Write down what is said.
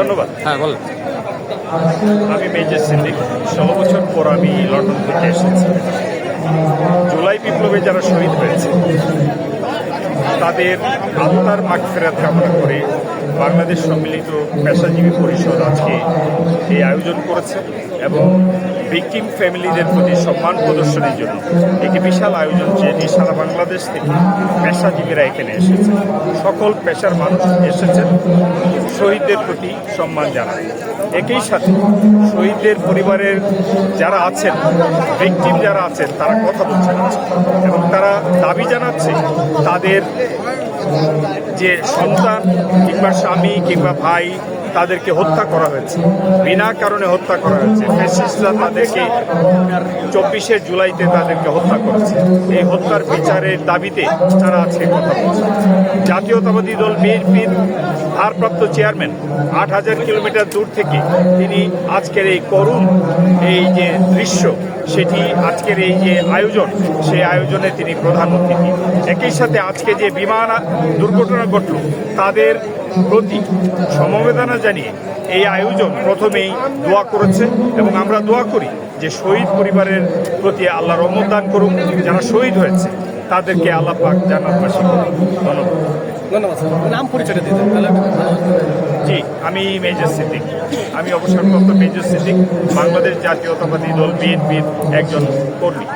ধন্যবাদ। হ্যাঁ বল আমি মেজর সিদ্দিক। ষোলো বছর পর আমি লন্ডন থেকে এসেছি। জুলাই বিপ্লবে যারা শহীদ হয়েছে তাদের আত্মার মাগফেরাত কামনা করে বাংলাদেশ সম্মিলিত পেশাজীবী পরিষদ আজকে এই আয়োজন করেছে এবং ভিকটিম ফ্যামিলিদের প্রতি সম্মান প্রদর্শনের জন্য একটি বিশাল আয়োজন যেটি সারা বাংলাদেশ থেকে পেশাজীবীরা এখানে এসেছে। সকল পেশার মানুষ এসেছেন। শহীদদের প্রতি সম্মান জানায়। একই সাথে শহীদদের পরিবারের যারা আছেন, ভিকটিম যারা আছেন, তারা কথা বলছেন। এবং তারা দাবি জানাচ্ছে তাদের যে সন্তান কিংবা স্বামী কিংবা ভাই তাদেরকে হত্যা করা হয়েছে। বিনা কারণে হত্যা করা হয়েছে। ফ্যাসিস্টরা তাদেরকে চব্বিশে জুলাইতে তাদেরকে হত্যা করেছে। এই হত্যার বিচারের দাবিতে তারা আজকে কথা বলছে। জাতীয়তাবাদী দল বিএনপির ভারপ্রাপ্ত চেয়ারম্যান, আট হাজার কিলোমিটার দূর থেকে তিনি আজকের এই করুণ এই দৃশ্য সেটি আজকের এই যে আয়োজন, সেই আয়োজনে তিনি প্রধান অতিথি। একই সাথে আজকে যে বিমান দুর্ঘটনা ঘটল, তাদের প্রতি সমবেদনা জানিয়ে এই আয়োজন প্রথমেই দোয়া করেছে এবং আমরা দোয়া করি যে শহীদ পরিবারের প্রতি আল্লাহ রহমত দান করুক, যারা শহীদ হয়েছে, তাদেরকে আল্লাহ পাক জান্নাতবাসী করুন ধন্যবাদ। ধন্যবাদ নাম হতো। জি আমি মেজর সিদ্দিক। আমি অবসরপ্রাপ্ত মেজর সিদ্দিক বাংলাদেশ জাতীয়তাবাদী দল বিএনপির একজন কর্মী।